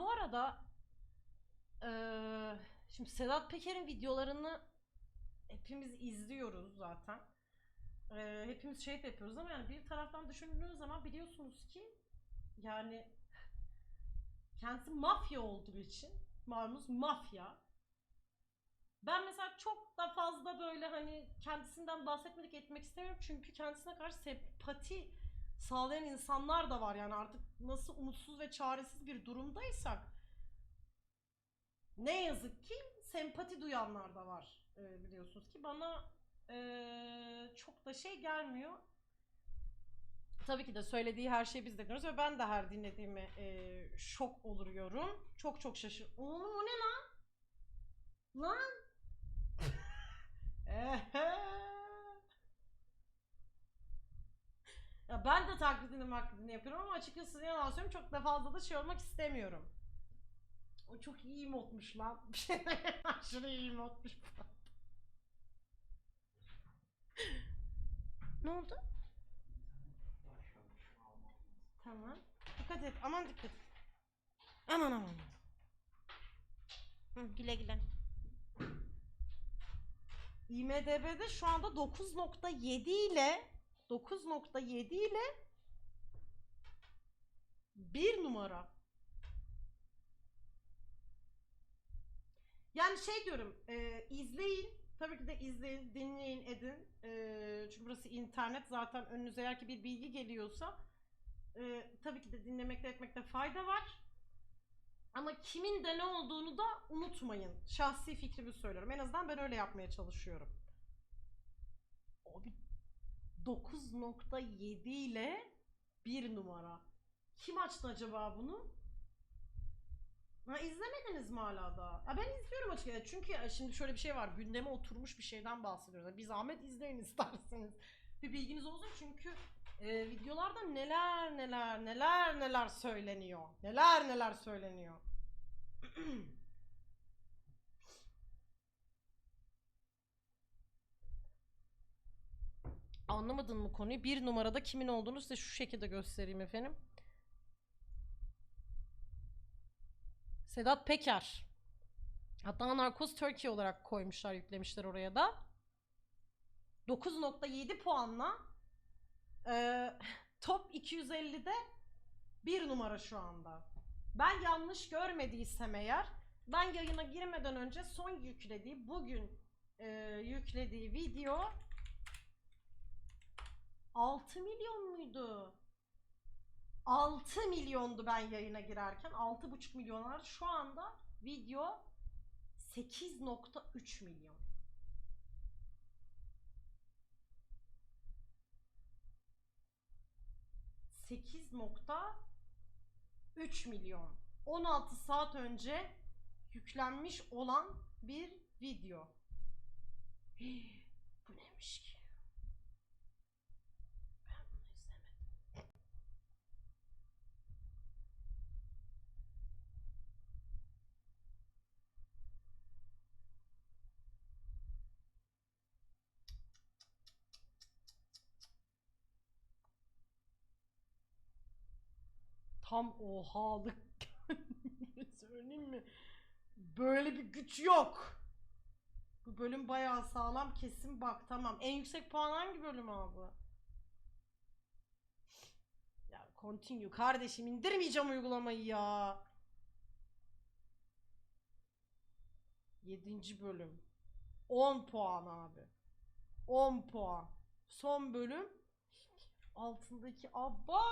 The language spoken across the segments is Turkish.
bu arada eee, şimdi Sedat Peker'in videolarını hepimiz izliyoruz zaten. Eee, hepimiz şey yapıyoruz ama yani bir taraftan düşündüğünüz zaman biliyorsunuz ki yani kendisi mafya olduğu için malumunuz mafya. Ben mesela çok da fazla böyle hani kendisinden bahsetmedik etmek istemiyorum çünkü kendisine karşı sempati sağlayan insanlar da var yani artık nasıl umutsuz ve çaresiz bir durumdaysak ne yazık ki sempati duyanlar da var e, biliyorsunuz ki bana e, çok da şey gelmiyor. Tabii ki de söylediği her şeyi biz de dinliyoruz ve ben de her dinlediğime e, şok oluyorum. Çok çok şaşır. Oo, o ne lan? Lan? Ben de taklidini maklidini yapıyorum ama açıkçası yalan söyleyeyim çok da fazla da şey olmak istemiyorum. O çok iyi modmuş lan. Bir şey aşırı iyi modmuş. ne oldu? Tamam. Dikkat et. Aman dikkat et. Aman aman. Hı, güle güle. IMDB'de şu anda 9.7 ile 9.7 ile 1 numara. Yani şey diyorum, e, izleyin. Tabii ki de izleyin, dinleyin, edin. E, çünkü burası internet. Zaten önünüze eğer ki bir bilgi geliyorsa e, tabii ki de dinlemekte etmekte fayda var. Ama kimin de ne olduğunu da unutmayın. Şahsi fikrimi söylüyorum. En azından ben öyle yapmaya çalışıyorum. Abi 9.7 ile 1 numara. Kim açtı acaba bunu? Ha izlemediniz mi hala da? Ya ben izliyorum açıkçası. Çünkü ya şimdi şöyle bir şey var. Gündeme oturmuş bir şeyden bahsediyoruz. Bir zahmet izleyin isterseniz. Bir bilginiz olsun çünkü e, videolarda neler neler neler neler söyleniyor. Neler neler söyleniyor. Anlamadın mı konuyu? Bir numarada kimin olduğunu size şu şekilde göstereyim efendim. Sedat Peker. Hatta Narcos Turkey olarak koymuşlar, yüklemişler oraya da. 9.7 puanla e, top 250'de bir numara şu anda. Ben yanlış görmediysem eğer ben yayına girmeden önce son yüklediği bugün e, yüklediği video 6 milyon muydu? 6 milyondu ben yayına girerken. 6,5 milyonlar. Şu anda video 8.3 milyon. ...8.3 milyon. 16 saat önce yüklenmiş olan bir video. Hii, Bu neymiş ki? Tam ohalık. Söyleyeyim mi? Böyle bir güç yok. Bu bölüm bayağı sağlam kesin bak tamam. En yüksek puan hangi bölüm abi? Ya continue kardeşim indirmeyeceğim uygulamayı ya. 7. bölüm. 10 puan abi. 10 puan. Son bölüm. Altındaki abba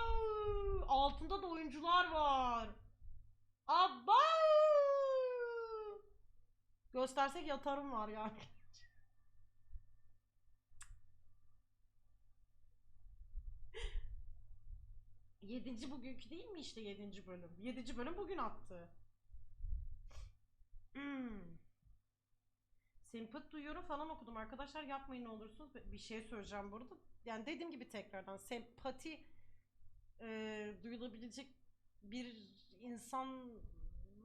altında da oyuncular var. Abba Göstersek yatarım var yani. Yedinci bugünkü değil mi işte yedinci bölüm? Yedinci bölüm bugün attı. Hmm. Sempati duyuyorum falan okudum. Arkadaşlar yapmayın ne olursunuz. Bir şey söyleyeceğim burada. Yani dediğim gibi tekrardan sempati e, duyulabilecek bir insan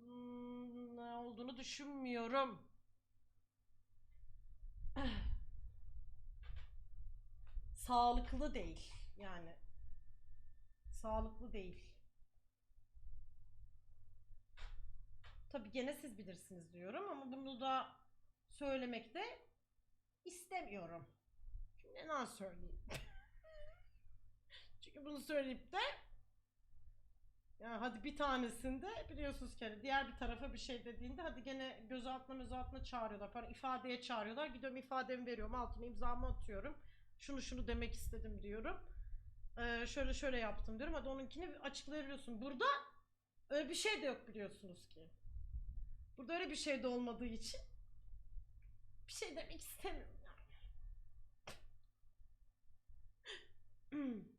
hmm, olduğunu düşünmüyorum. Sağlıklı değil yani. Sağlıklı değil. Tabii gene siz bilirsiniz diyorum ama bunu da söylemekte istemiyorum. Neden söyleyeyim? Çünkü bunu söyleyip de yani hadi bir tanesinde biliyorsunuz ki hani diğer bir tarafa bir şey dediğinde hadi gene gözaltına gözaltına çağırıyorlar. Para ifadeye çağırıyorlar. Gidiyorum ifademi veriyorum. Altına imzamı atıyorum. Şunu şunu demek istedim diyorum. Ee, şöyle şöyle yaptım diyorum. Hadi onunkini açıklayabiliyorsun. Burada öyle bir şey de yok biliyorsunuz ki. Burada öyle bir şey de olmadığı için bir şey demek istemiyorum mm.